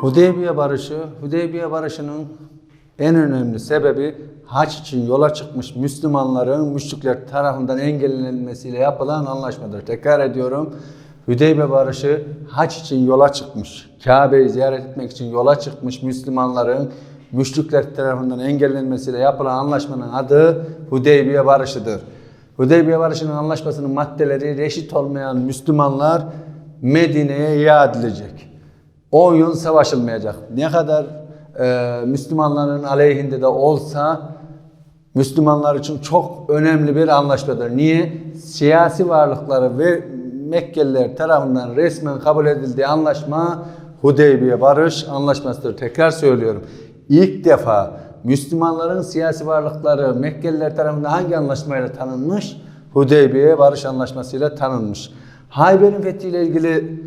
Hudeybiye Barışı, Hudeybiye Barışı'nın en önemli sebebi haç için yola çıkmış Müslümanların müşrikler tarafından engellenmesiyle yapılan anlaşmadır. Tekrar ediyorum. Hudeybiye Barışı haç için yola çıkmış. Kabe'yi ziyaret etmek için yola çıkmış Müslümanların müşrikler tarafından engellenmesiyle yapılan anlaşmanın adı Hudeybiye Barışı'dır. Hudeybiye Barışı'nın anlaşmasının maddeleri reşit olmayan Müslümanlar Medine'ye iade edilecek. 10 yıl savaşılmayacak. Ne kadar e, Müslümanların aleyhinde de olsa Müslümanlar için çok önemli bir anlaşmadır. Niye? Siyasi varlıkları ve Mekkeliler tarafından resmen kabul edildiği anlaşma Hudeybiye Barış Anlaşması'dır. Tekrar söylüyorum. İlk defa Müslümanların siyasi varlıkları Mekkeliler tarafından hangi anlaşmayla tanınmış? Hudeybiye Barış Anlaşması'yla tanınmış. Hayber'in fethiyle ilgili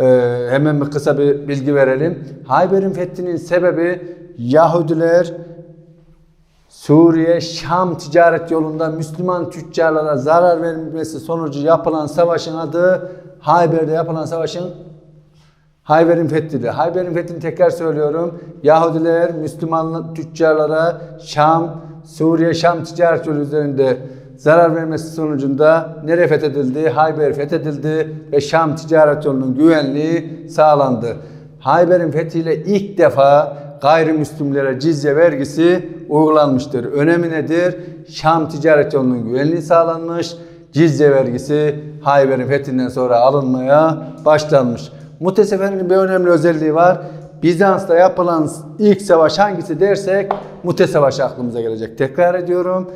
ee, hemen bir kısa bir bilgi verelim. Hayber'in fethinin sebebi Yahudiler Suriye Şam ticaret yolunda Müslüman tüccarlara zarar vermesi sonucu yapılan savaşın adı Hayber'de yapılan savaşın Hayber'in fethidir. Hayber'in fethini tekrar söylüyorum. Yahudiler Müslüman tüccarlara Şam, Suriye Şam ticaret yolu üzerinde zarar vermesi sonucunda nereye fethedildi? Hayber fethedildi ve Şam ticaret yolunun güvenliği sağlandı. Hayber'in fethiyle ilk defa gayrimüslimlere cizye vergisi uygulanmıştır. Önemi nedir? Şam ticaret yolunun güvenliği sağlanmış. Cizye vergisi Hayber'in fethinden sonra alınmaya başlanmış. Mute Seferi'nin bir önemli özelliği var. Bizans'ta yapılan ilk savaş hangisi dersek Mute Savaşı aklımıza gelecek. Tekrar ediyorum.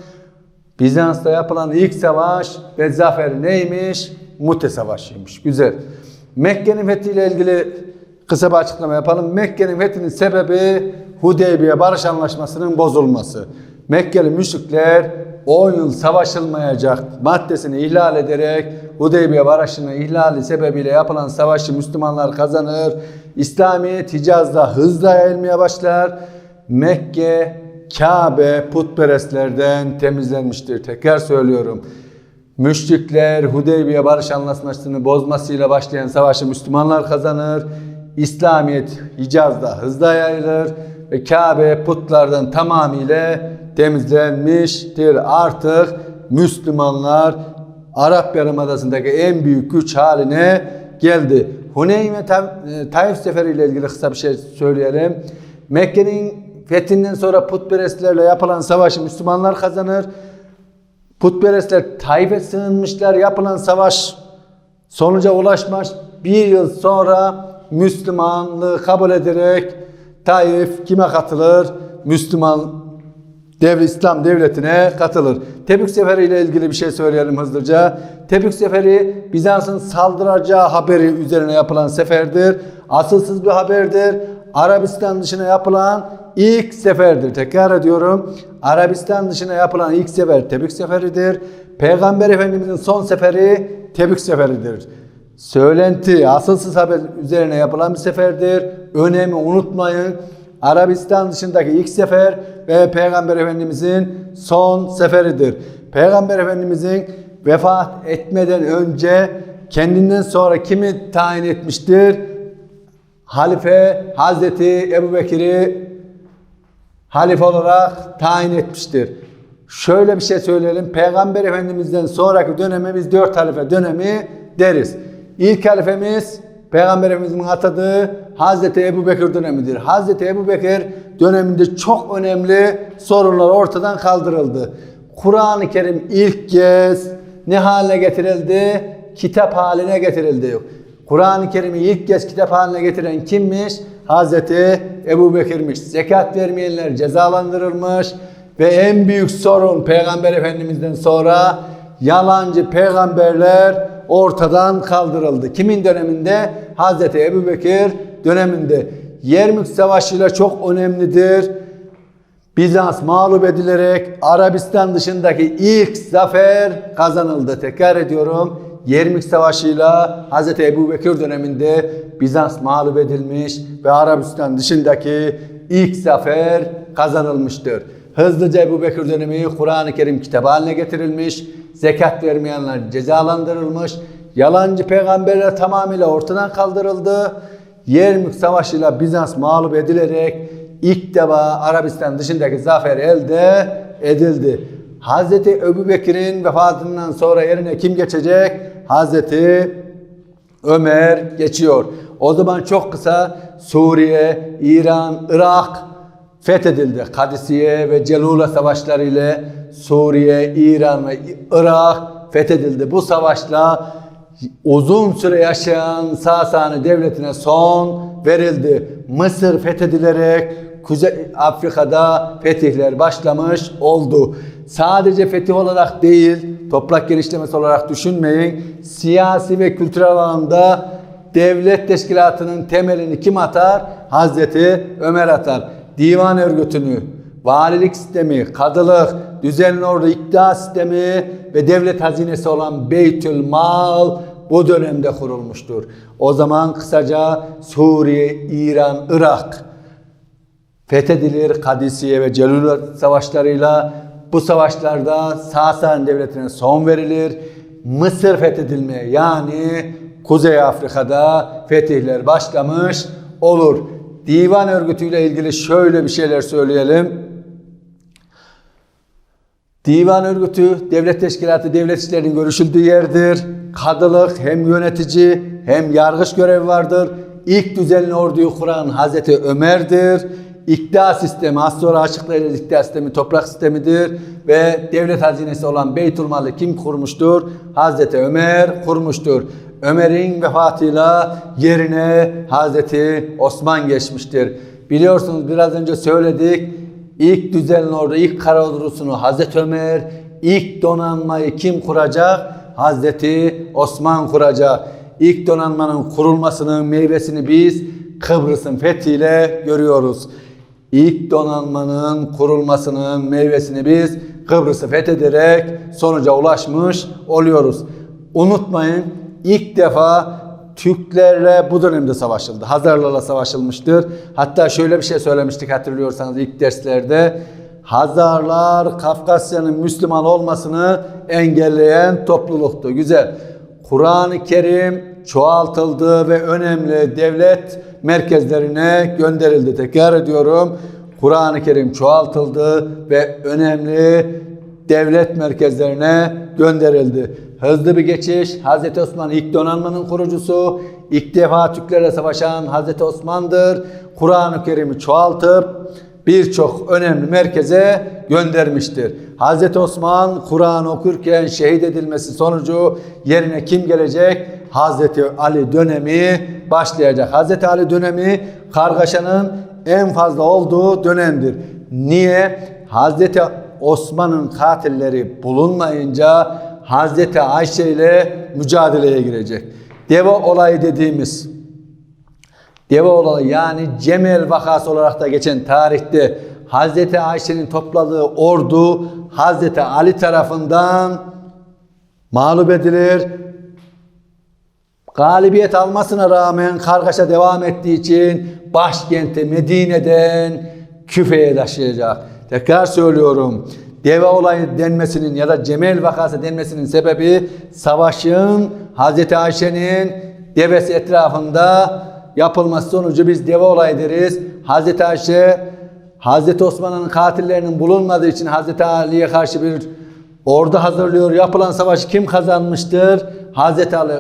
Bizans'ta yapılan ilk savaş ve zafer neymiş? Mute Savaşı'ymış. Güzel. Mekke'nin fethiyle ilgili kısa bir açıklama yapalım. Mekke'nin fethinin sebebi Hudeybiye Barış Anlaşması'nın bozulması. Mekkeli müşrikler 10 yıl savaşılmayacak maddesini ihlal ederek Hudeybiye Barışı'nın ihlali sebebiyle yapılan savaşı Müslümanlar kazanır. İslamiyet Hicaz'da hızla yayılmaya başlar. Mekke, Kabe putperestlerden temizlenmiştir. Tekrar söylüyorum. Müşrikler Hudeybiye Barış Anlaşması'nı bozmasıyla başlayan savaşı Müslümanlar kazanır. İslamiyet Hicaz'da hızla yayılır ve Kabe putlardan tamamıyla temizlenmiştir. Artık Müslümanlar Arap Yarımadası'ndaki en büyük güç haline geldi. Huneyn ve Taif Seferi ile ilgili kısa bir şey söyleyelim. Mekke'nin fethinden sonra putperestlerle yapılan savaşı Müslümanlar kazanır. Putperestler Taif'e sığınmışlar. Yapılan savaş sonuca ulaşmış. Bir yıl sonra Müslümanlığı kabul ederek Taif kime katılır? Müslüman Dev İslam devletine katılır. Tebük Seferi ile ilgili bir şey söyleyelim hızlıca. Tebük Seferi Bizans'ın saldıracağı haberi üzerine yapılan seferdir. Asılsız bir haberdir. Arabistan dışına yapılan ilk seferdir. Tekrar ediyorum. Arabistan dışına yapılan ilk sefer Tebük Seferidir. Peygamber Efendimizin son seferi Tebük Seferidir. Söylenti, asılsız haber üzerine yapılan bir seferdir. Önemi unutmayın. Arabistan dışındaki ilk sefer ve Peygamber Efendimizin son seferidir. Peygamber Efendimizin vefat etmeden önce kendinden sonra kimi tayin etmiştir? Halife Hazreti Ebu Bekir'i halife olarak tayin etmiştir. Şöyle bir şey söyleyelim. Peygamber Efendimiz'den sonraki döneme biz dört halife dönemi deriz. İlk halifemiz Peygamber Efendimiz'in atadığı Hazreti Ebu Bekir dönemidir. Hazreti Ebu Bekir döneminde çok önemli sorunlar ortadan kaldırıldı. Kur'an-ı Kerim ilk kez ne haline getirildi? Kitap haline getirildi. Kur'an-ı Kerim'i ilk kez kitap haline getiren kimmiş? Hazreti Ebu Bekir'miş. Zekat vermeyenler cezalandırılmış ve en büyük sorun Peygamber Efendimiz'den sonra yalancı peygamberler ortadan kaldırıldı. Kimin döneminde? Hazreti Ebu Bekir döneminde. Yermük Savaşı ile çok önemlidir. Bizans mağlup edilerek Arabistan dışındaki ilk zafer kazanıldı. Tekrar ediyorum. Yermük Savaşı'yla Hz. Ebu Bekir döneminde Bizans mağlup edilmiş ve Arabistan dışındaki ilk zafer kazanılmıştır. Hızlıca Ebu Bekir dönemi Kur'an-ı Kerim kitabı haline getirilmiş, zekat vermeyenler cezalandırılmış, yalancı peygamberler tamamıyla ortadan kaldırıldı, Yermük Savaşı'yla Bizans mağlup edilerek ilk defa Arabistan dışındaki zafer elde edildi. Hazreti Ebubekir'in vefatından sonra yerine kim geçecek? Hazreti Ömer geçiyor. O zaman çok kısa Suriye, İran, Irak fethedildi. Kadisiye ve Celula savaşları ile Suriye, İran ve Irak fethedildi. Bu savaşla uzun süre yaşayan Sasani devletine son verildi. Mısır fethedilerek Kuzey Afrika'da fetihler başlamış oldu. Sadece fetih olarak değil, toprak genişlemesi olarak düşünmeyin. Siyasi ve kültürel alanda devlet teşkilatının temelini kim atar? Hazreti Ömer atar. Divan örgütünü, valilik sistemi, kadılık, düzenli ordu iktidar sistemi ve devlet hazinesi olan Beytül Mal bu dönemde kurulmuştur. O zaman kısaca Suriye, İran, Irak fethedilir Kadisiye ve Celula savaşlarıyla. Bu savaşlarda Sasani devletine son verilir. Mısır fethedilmeye yani Kuzey Afrika'da fetihler başlamış olur. Divan örgütüyle ilgili şöyle bir şeyler söyleyelim. Divan örgütü, devlet teşkilatı, devlet işlerinin görüşüldüğü yerdir. Kadılık hem yönetici hem yargıç görevi vardır. İlk düzenli orduyu kuran Hazreti Ömer'dir. İktidar sistemi, az sonra açıklayacağız iktidar sistemi toprak sistemidir ve devlet hazinesi olan Beytülmal'ı kim kurmuştur? Hazreti Ömer kurmuştur. Ömer'in vefatıyla yerine Hazreti Osman geçmiştir. Biliyorsunuz biraz önce söyledik. İlk düzenli ordu, ilk kara ordusunu Hazreti Ömer, ilk donanmayı kim kuracak? Hazreti Osman kuracak. İlk donanmanın kurulmasının meyvesini biz Kıbrıs'ın fethiyle görüyoruz. İlk donanmanın kurulmasının meyvesini biz Kıbrıs'ı fethederek sonuca ulaşmış oluyoruz. Unutmayın ilk defa Türklerle bu dönemde savaşıldı. Hazarlarla savaşılmıştır. Hatta şöyle bir şey söylemiştik hatırlıyorsanız ilk derslerde. Hazarlar Kafkasya'nın Müslüman olmasını engelleyen topluluktu. Güzel. Kur'an-ı Kerim çoğaltıldı ve önemli devlet merkezlerine gönderildi. Tekrar ediyorum. Kuran-ı Kerim çoğaltıldı ve önemli devlet merkezlerine gönderildi. Hızlı bir geçiş. Hazreti Osman ilk donanmanın kurucusu. İlk defa Türklerle savaşan Hazreti Osman'dır. Kur'an-ı Kerim'i çoğaltıp birçok önemli merkeze göndermiştir. Hazreti Osman Kur'an okurken şehit edilmesi sonucu yerine kim gelecek? Hazreti Ali dönemi başlayacak. Hazreti Ali dönemi kargaşanın en fazla olduğu dönemdir. Niye? Hazreti Osman'ın katilleri bulunmayınca Hazreti Ayşe ile mücadeleye girecek. Deva olayı dediğimiz Deva olayı yani Cemel vakası olarak da geçen tarihte Hazreti Ayşe'nin topladığı ordu Hazreti Ali tarafından mağlup edilir. Galibiyet almasına rağmen kargaşa devam ettiği için başkenti Medine'den Küfe'ye taşıyacak. Tekrar söylüyorum. Deve olayı denmesinin ya da Cemel vakası denmesinin sebebi savaşın Hazreti Ayşe'nin devesi etrafında yapılması sonucu biz deve olayı deriz. Hazreti Ayşe Hazreti Osman'ın katillerinin bulunmadığı için Hazreti Ali'ye karşı bir ordu hazırlıyor. Yapılan savaşı kim kazanmıştır? Hazreti Ali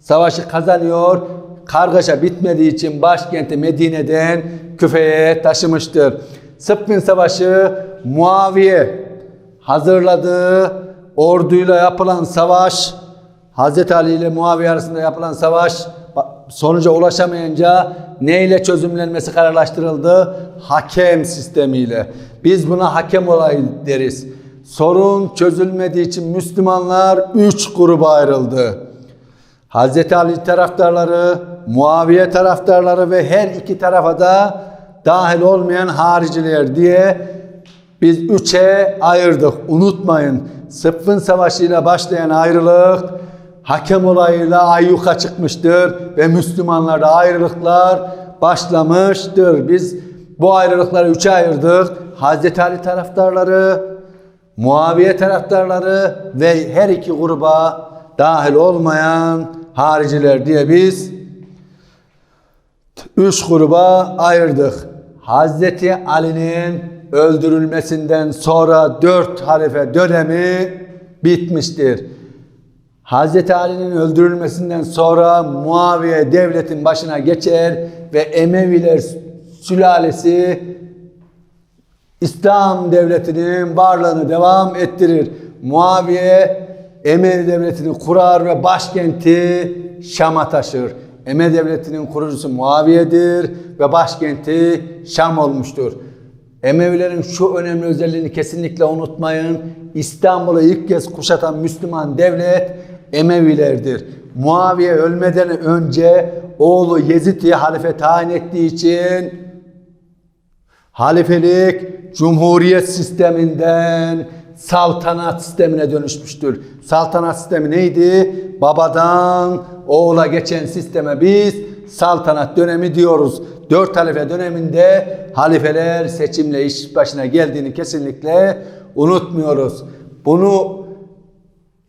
savaşı kazanıyor. Kargaşa bitmediği için başkenti Medine'den Küfe'ye taşımıştır. Sıffin Savaşı Muaviye hazırladığı orduyla yapılan savaş Hazreti Ali ile Muaviye arasında yapılan savaş sonuca ulaşamayınca neyle çözümlenmesi kararlaştırıldı? Hakem sistemiyle. Biz buna hakem olayı deriz. Sorun çözülmediği için Müslümanlar üç gruba ayrıldı. Hazreti Ali taraftarları, Muaviye taraftarları ve her iki tarafa da dahil olmayan hariciler diye biz üçe ayırdık. Unutmayın Sıffın Savaşı ile başlayan ayrılık hakem olayıyla ayyuka çıkmıştır ve Müslümanlarda ayrılıklar başlamıştır. Biz bu ayrılıkları üçe ayırdık. Hazreti Ali taraftarları, Muaviye taraftarları ve her iki gruba dahil olmayan hariciler diye biz üç gruba ayırdık. Hazreti Ali'nin öldürülmesinden sonra dört halife dönemi bitmiştir. Hazreti Ali'nin öldürülmesinden sonra Muaviye devletin başına geçer ve Emeviler sülalesi İslam devletinin varlığını devam ettirir. Muaviye Emevi devletini kurar ve başkenti Şam'a taşır. Emevi devletinin kurucusu Muaviye'dir ve başkenti Şam olmuştur. Emevilerin şu önemli özelliğini kesinlikle unutmayın. İstanbul'u ilk kez kuşatan Müslüman devlet Emevilerdir. Muaviye ölmeden önce oğlu Yezid'i halife tayin ettiği için halifelik cumhuriyet sisteminden saltanat sistemine dönüşmüştür. Saltanat sistemi neydi? Babadan oğula geçen sisteme biz saltanat dönemi diyoruz. Dört halife döneminde halifeler seçimle iş başına geldiğini kesinlikle unutmuyoruz. Bunu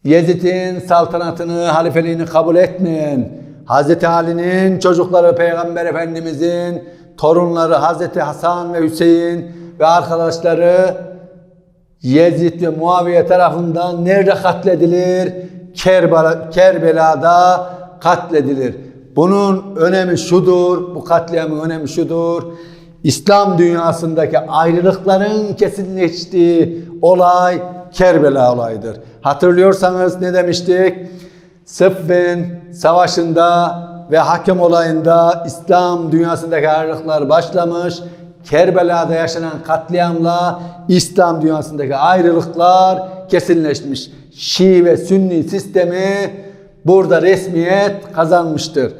Yezid'in saltanatını, halifeliğini kabul etmeyen, Hazreti Ali'nin çocukları Peygamber Efendimizin torunları Hazreti Hasan ve Hüseyin ve arkadaşları Yezid ve Muaviye tarafından nerede katledilir? Kerbela, Kerbela'da katledilir. Bunun önemi şudur, bu katliamın önemi şudur. İslam dünyasındaki ayrılıkların kesinleştiği olay Kerbela olayıdır. Hatırlıyorsanız ne demiştik? Sıffin savaşında ve hakem olayında İslam dünyasındaki ayrılıklar başlamış. Kerbela'da yaşanan katliamla İslam dünyasındaki ayrılıklar kesinleşmiş. Şii ve Sünni sistemi burada resmiyet kazanmıştır.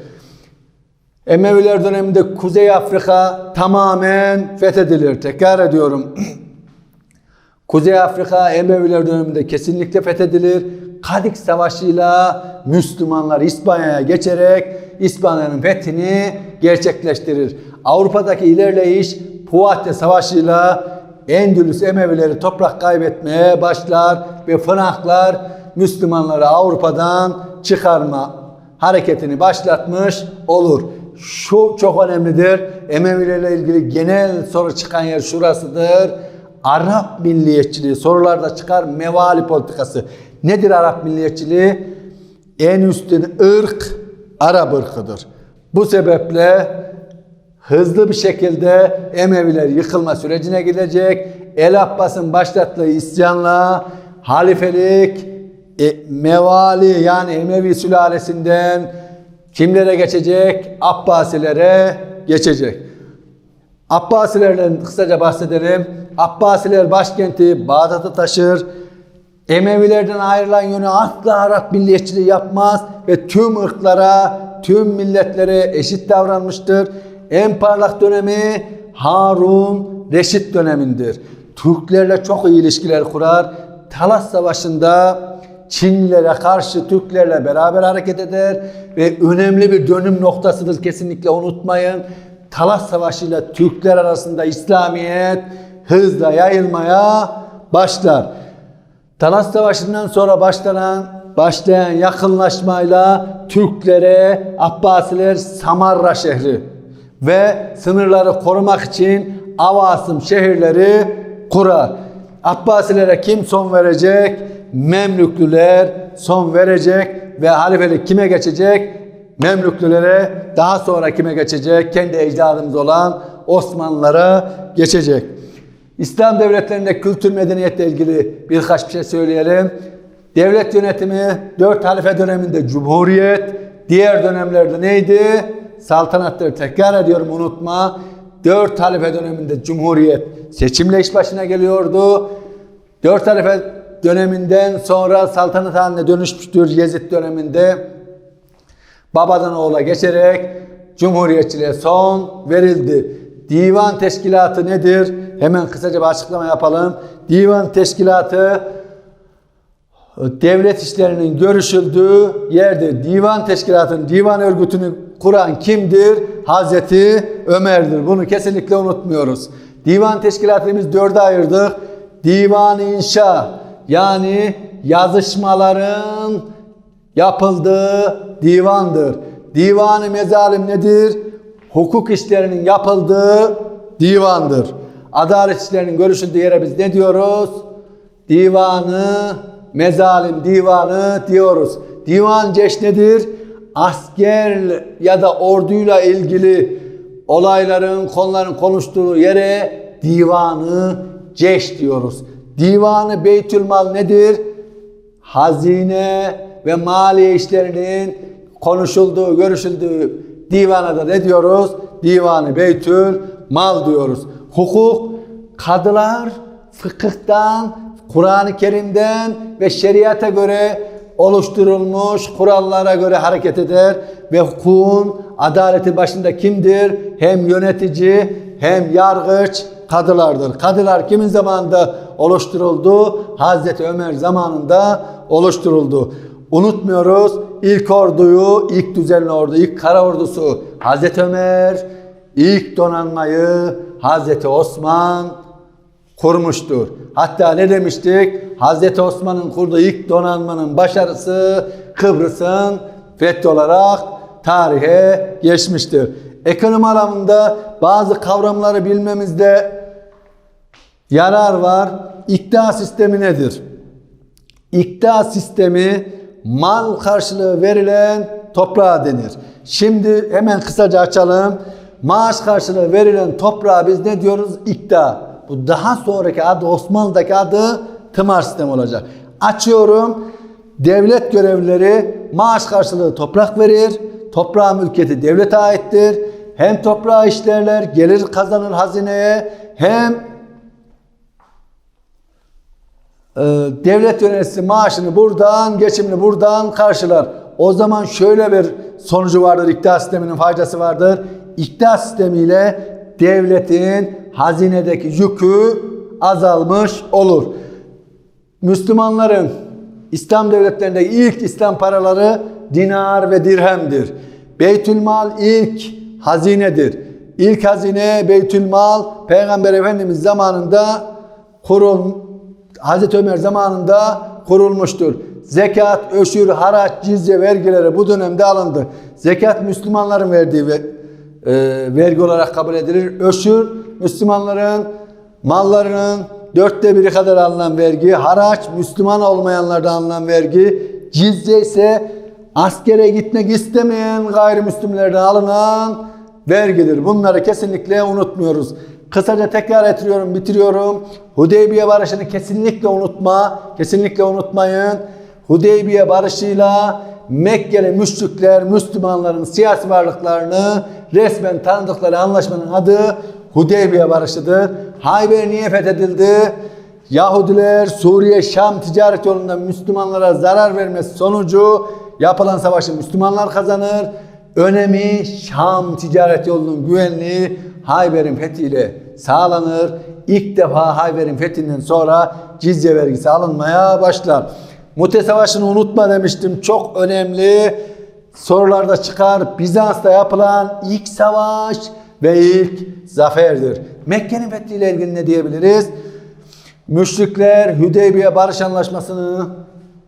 Emeviler döneminde Kuzey Afrika tamamen fethedilir. Tekrar ediyorum. Kuzey Afrika Emeviler döneminde kesinlikle fethedilir. Kadik Savaşı'yla Müslümanlar İspanya'ya geçerek İspanya'nın fethini gerçekleştirir. Avrupa'daki ilerleyiş Puate Savaşı'yla Endülüs Emevileri toprak kaybetmeye başlar ve Franklar Müslümanları Avrupa'dan çıkarma hareketini başlatmış olur. Şu çok önemlidir. Emevilerle ilgili genel soru çıkan yer şurasıdır. Arap milliyetçiliği sorularda çıkar mevali politikası. Nedir Arap milliyetçiliği? En üstün ırk Arap ırkıdır. Bu sebeple hızlı bir şekilde Emeviler yıkılma sürecine gidecek. El Abbas'ın başlattığı isyanla halifelik e, mevali yani Emevi sülalesinden kimlere geçecek? Abbasilere geçecek. Abbasilerden kısaca bahsedelim. Abbasiler başkenti Bağdat'ı taşır. Emevilerden ayrılan yönü asla Arap milliyetçiliği yapmaz ve tüm ırklara, tüm milletlere eşit davranmıştır. En parlak dönemi Harun Reşit dönemindir. Türklerle çok iyi ilişkiler kurar. Talas Savaşı'nda Çinlilere karşı Türklerle beraber hareket eder ve önemli bir dönüm noktasıdır kesinlikle unutmayın. Talas Savaşı ile Türkler arasında İslamiyet hızla yayılmaya başlar. Talas Savaşı'ndan sonra başlanan başlayan yakınlaşmayla Türklere Abbasiler Samarra şehri ve sınırları korumak için Avasım şehirleri kurar. Abbasilere kim son verecek? Memlüklüler son verecek ve halifelik kime geçecek? Memlüklülere daha sonra kime geçecek? Kendi ecdadımız olan Osmanlılara geçecek. İslam devletlerinde kültür medeniyetle ilgili birkaç bir şey söyleyelim. Devlet yönetimi 4 halife döneminde cumhuriyet, diğer dönemlerde neydi? Saltanatları tekrar ediyorum unutma. 4 halife döneminde cumhuriyet seçimle iş başına geliyordu. 4 halife döneminden sonra saltanat haline dönüşmüştür Yezid döneminde. Babadan oğula geçerek cumhuriyetçiliğe son verildi. Divan teşkilatı nedir? Hemen kısaca bir açıklama yapalım. Divan teşkilatı devlet işlerinin görüşüldüğü yerdir. Divan teşkilatının divan örgütünü kuran kimdir? Hazreti Ömer'dir. Bunu kesinlikle unutmuyoruz. Divan teşkilatımız dörde ayırdık. Divan inşa yani yazışmaların yapıldığı divandır. Divanı mezalim nedir? hukuk işlerinin yapıldığı divandır. Adalet işlerinin görüşüldüğü yere biz ne diyoruz? Divanı, mezalim divanı diyoruz. Divan ceş nedir? Asker ya da orduyla ilgili olayların, konuların konuştuğu yere divanı ceş diyoruz. Divanı Beytülmal nedir? Hazine ve maliye işlerinin konuşulduğu, görüşüldüğü divana da ne diyoruz? Divanı Beytül Mal diyoruz. Hukuk, kadılar fıkıhtan, Kur'an-ı Kerim'den ve şeriata göre oluşturulmuş kurallara göre hareket eder ve hukukun adaleti başında kimdir? Hem yönetici hem yargıç kadılardır. Kadılar kimin zamanında oluşturuldu? Hazreti Ömer zamanında oluşturuldu. Unutmuyoruz ilk orduyu, ilk düzenli ordu, ilk kara ordusu Hazreti Ömer, ilk donanmayı Hazreti Osman kurmuştur. Hatta ne demiştik? Hazreti Osman'ın kurduğu ilk donanmanın başarısı Kıbrıs'ın fethi olarak tarihe geçmiştir. Ekonomi alanında bazı kavramları bilmemizde yarar var. İkta sistemi nedir? İkta sistemi mal karşılığı verilen toprağa denir. Şimdi hemen kısaca açalım. Maaş karşılığı verilen toprağa biz ne diyoruz? İkta. Bu daha sonraki adı Osmanlı'daki adı tımar sistemi olacak. Açıyorum. Devlet görevlileri maaş karşılığı toprak verir. Toprağın mülkiyeti devlete aittir. Hem toprağı işlerler, gelir kazanır hazineye, hem e, devlet yöneticisi maaşını buradan, geçimini buradan karşılar. O zaman şöyle bir sonucu vardır, iktidar sisteminin faydası vardır. İktidar sistemiyle devletin hazinedeki yükü azalmış olur. Müslümanların İslam devletlerinde ilk İslam paraları dinar ve dirhemdir. Beytülmal ilk hazinedir. İlk hazine Beytülmal Peygamber Efendimiz zamanında kurul Hazreti Ömer zamanında kurulmuştur. Zekat, öşür, haraç, cizye vergileri bu dönemde alındı. Zekat Müslümanların verdiği ve, e, vergi olarak kabul edilir. Öşür Müslümanların mallarının dörtte biri kadar alınan vergi. Haraç Müslüman olmayanlardan alınan vergi. Cizye ise askere gitmek istemeyen gayrimüslimlerden alınan vergidir. Bunları kesinlikle unutmuyoruz. Kısaca tekrar ettiriyorum, bitiriyorum. Hudeybiye barışını kesinlikle unutma, kesinlikle unutmayın. Hudeybiye barışıyla Mekkeli müşrikler Müslümanların siyasi varlıklarını resmen tanıdıkları anlaşmanın adı Hudeybiye barışıdır. Hayber niye fethedildi? Yahudiler Suriye Şam ticaret yolunda Müslümanlara zarar vermesi sonucu yapılan savaşı Müslümanlar kazanır. Önemi Şam ticaret yolunun güvenliği Hayber'in fethiyle sağlanır. İlk defa Hayber'in fethinden sonra cizye vergisi alınmaya başlar. Mute Savaşı'nı unutma demiştim. Çok önemli sorularda çıkar. Bizans'ta yapılan ilk savaş ve ilk zaferdir. Mekke'nin fethiyle ilgili ne diyebiliriz? Müşrikler Hüdeybiye Barış Anlaşması'nı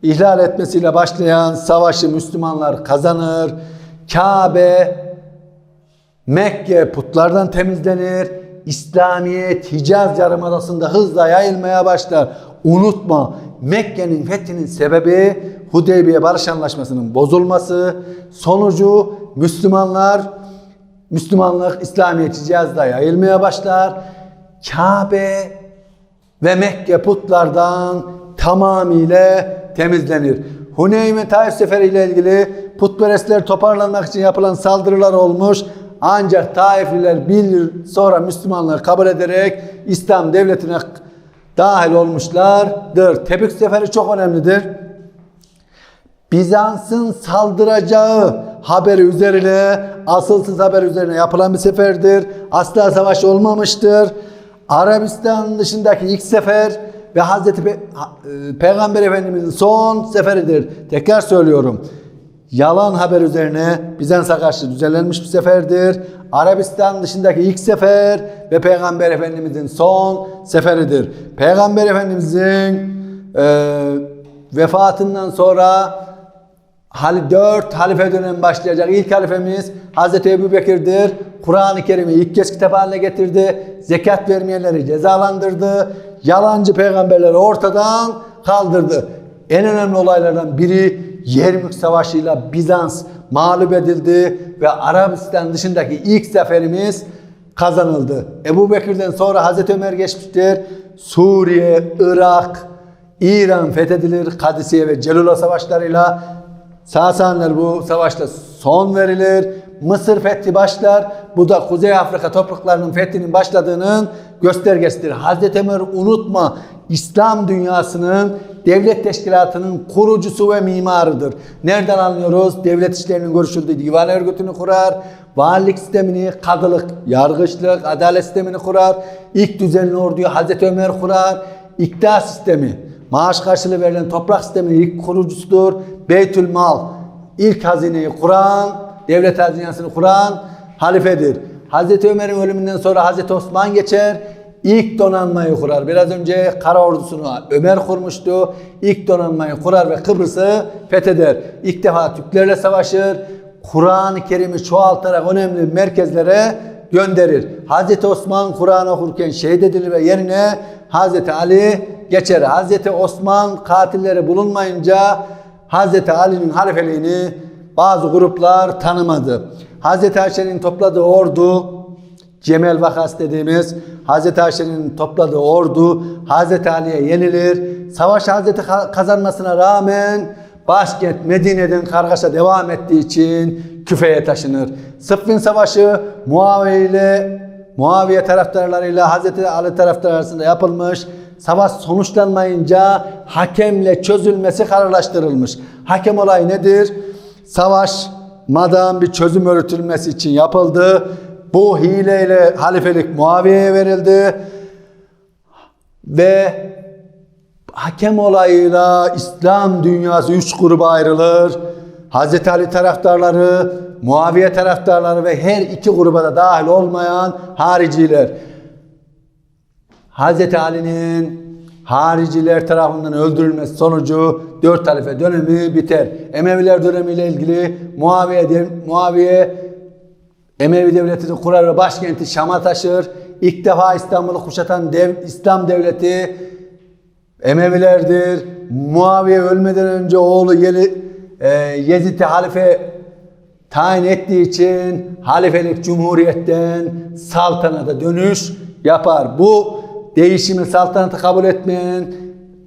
ihlal etmesiyle başlayan savaşı Müslümanlar kazanır. Kabe, Mekke putlardan temizlenir. İslamiyet Hicaz Yarımadası'nda hızla yayılmaya başlar. Unutma Mekke'nin fethinin sebebi Hudeybiye Barış Anlaşması'nın bozulması. Sonucu Müslümanlar Müslümanlık İslamiyet Hicaz'da yayılmaya başlar. Kabe ve Mekke putlardan tamamıyla temizlenir. Huneyn ve Taif Seferi ile ilgili putperestler toparlanmak için yapılan saldırılar olmuş. Ancak Taifliler bir yıl sonra Müslümanları kabul ederek İslam devletine dahil olmuşlardır. Tebük Seferi çok önemlidir. Bizans'ın saldıracağı haberi üzerine, asılsız haber üzerine yapılan bir seferdir. Asla savaş olmamıştır. Arabistan dışındaki ilk sefer ve Hazreti Pe- e, Peygamber Efendimizin son seferidir. Tekrar söylüyorum. Yalan haber üzerine Bizans'a karşı düzenlenmiş bir seferdir. Arabistan dışındaki ilk sefer ve Peygamber Efendimizin son seferidir. Peygamber Efendimizin e, vefatından sonra hali dört halife dönemi başlayacak. İlk halifemiz Hazreti Ebu Bekir'dir. Kur'an-ı Kerim'i ilk kez kitap haline getirdi. Zekat vermeyenleri cezalandırdı. Yalancı peygamberleri ortadan kaldırdı. En önemli olaylardan biri Yermük Savaşı'yla Bizans mağlup edildi ve Arabistan dışındaki ilk zaferimiz kazanıldı. Ebu Bekir'den sonra Hazreti Ömer geçmiştir. Suriye, Irak, İran fethedilir. Kadisiye ve Celula savaşlarıyla Sasaniler bu savaşta son verilir. Mısır fethi başlar. Bu da Kuzey Afrika topraklarının fethinin başladığının göstergesidir. Hazreti Ömer unutma İslam dünyasının devlet teşkilatının kurucusu ve mimarıdır. Nereden anlıyoruz? Devlet işlerinin görüşüldüğü divan örgütünü kurar. Valilik sistemini, kadılık, yargıçlık, adalet sistemini kurar. İlk düzenli orduyu Hazreti Ömer kurar. İktidar sistemi, maaş karşılığı verilen toprak sisteminin ilk kurucusudur. Beytül Mal, ilk hazineyi kuran, devlet hazinesini kuran halifedir. Hazreti Ömer'in ölümünden sonra Hazreti Osman geçer. İlk donanmayı kurar. Biraz önce kara ordusunu Ömer kurmuştu. İlk donanmayı kurar ve Kıbrıs'ı fetheder. İlk defa Türklerle savaşır. Kur'an-ı Kerim'i çoğaltarak önemli merkezlere gönderir. Hazreti Osman Kur'an okurken şehit edilir ve yerine Hazreti Ali geçer. Hazreti Osman katilleri bulunmayınca Hazreti Ali'nin halifeliğini bazı gruplar tanımadı. Hazreti Ayşe'nin topladığı ordu Cemel vakası dediğimiz Hazreti Ayşe'nin topladığı ordu Hazreti Ali'ye yenilir. Savaş Hazreti kazanmasına rağmen başkent Medine'den kargaşa devam ettiği için küfeye taşınır. Sıffin Savaşı Muaviye ile Muaviye taraftarlarıyla Hazreti Ali taraftarları arasında yapılmış. Savaş sonuçlanmayınca hakemle çözülmesi kararlaştırılmış. Hakem olayı nedir? Savaş madem bir çözüm örütülmesi için yapıldı. Bu hileyle halifelik Muaviye'ye verildi. Ve hakem olayıyla İslam dünyası üç gruba ayrılır. Hazreti Ali taraftarları, Muaviye taraftarları ve her iki gruba da dahil olmayan hariciler. Hazreti Ali'nin hariciler tarafından öldürülmesi sonucu dört halife dönemi biter. Emeviler dönemiyle ilgili Muaviye, Muaviye Emevi devletini kurar ve başkenti Şam'a taşır. İlk defa İstanbul'u kuşatan dev, İslam devleti Emevilerdir. Muaviye ölmeden önce oğlu Yeli, e, Yezid'i halife tayin ettiği için halifelik cumhuriyetten saltanata dönüş yapar. Bu değişimi saltanatı kabul etmeyen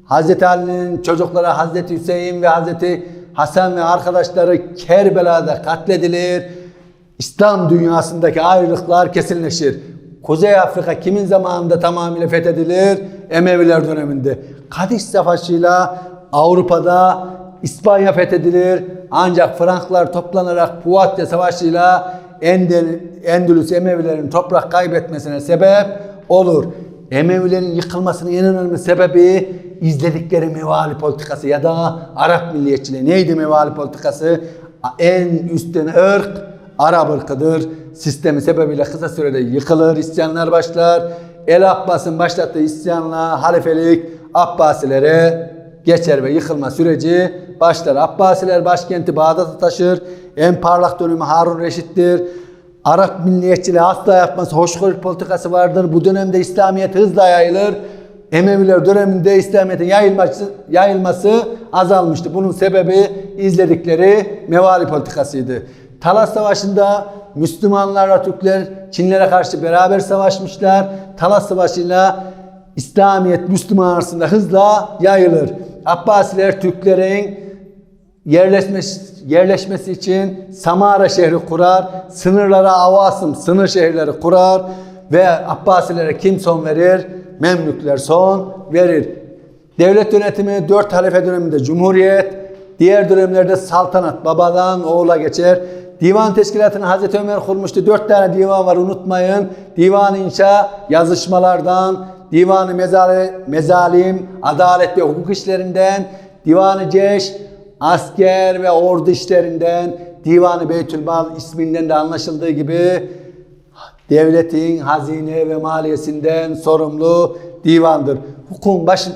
Hazreti Ali'nin çocukları Hazreti Hüseyin ve Hazreti Hasan ve arkadaşları Kerbela'da katledilir. İslam dünyasındaki ayrılıklar kesinleşir. Kuzey Afrika kimin zamanında tamamıyla fethedilir? Emeviler döneminde. Kadiş Savaşı'yla Avrupa'da İspanya fethedilir. Ancak Franklar toplanarak Puvatya Savaşı'yla Endülüs Emevilerin toprak kaybetmesine sebep olur. Emevilerin yıkılmasının en önemli sebebi izledikleri mevali politikası ya da Arap milliyetçiliği. Neydi mevali politikası? En üstten ırk Arap ırkıdır. Sistemi sebebiyle kısa sürede yıkılır, isyanlar başlar. El Abbas'ın başlattığı isyanla halifelik Abbasilere geçer ve yıkılma süreci başlar. Abbasiler başkenti Bağdat'a taşır. En parlak dönemi Harun Reşit'tir. Arap milliyetçiliği asla yapması, hoşgörü politikası vardır. Bu dönemde İslamiyet hızla yayılır. Emeviler döneminde İslamiyet'in yayılması, yayılması azalmıştı. Bunun sebebi izledikleri mevali politikasıydı. Talas Savaşı'nda Müslümanlarla Türkler Çinlere karşı beraber savaşmışlar. Talas Savaşı'yla İslamiyet Müslüman arasında hızla yayılır. Abbasiler Türklerin yerleşmesi, yerleşmesi için Samara şehri kurar. Sınırlara avasım sınır şehirleri kurar. Ve Abbasilere kim son verir? Memlükler son verir. Devlet yönetimi dört halife döneminde Cumhuriyet, diğer dönemlerde saltanat babadan oğula geçer. Divan teşkilatını Hazreti Ömer kurmuştu. Dört tane divan var unutmayın. Divan inşa yazışmalardan, divanı mezali, mezalim, adalet ve hukuk işlerinden, divanı ceş, asker ve ordu işlerinden, divanı Beytülmal isminden de anlaşıldığı gibi devletin hazine ve maliyesinden sorumlu divandır. Hukukun başı,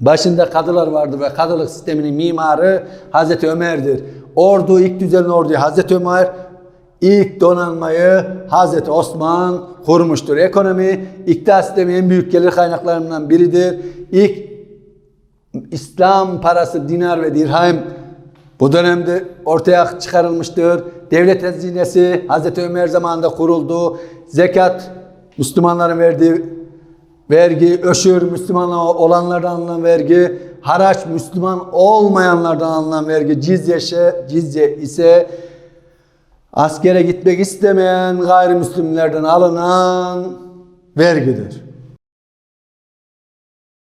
başında kadılar vardır ve kadılık sisteminin mimarı Hazreti Ömer'dir. Ordu ilk düzenli orduyu Hazreti Ömer, ilk donanmayı Hazreti Osman kurmuştur. Ekonomi iktidar sistemi en büyük gelir kaynaklarından biridir. İlk İslam parası dinar ve dirhem bu dönemde ortaya çıkarılmıştır. Devlet hazinesi Hazreti Ömer zamanında kuruldu. Zekat Müslümanların verdiği vergi, öşür Müslüman olanlardan alınan vergi, haraç Müslüman olmayanlardan alınan vergi, cizye, cizye ise askere gitmek istemeyen gayrimüslimlerden alınan vergidir.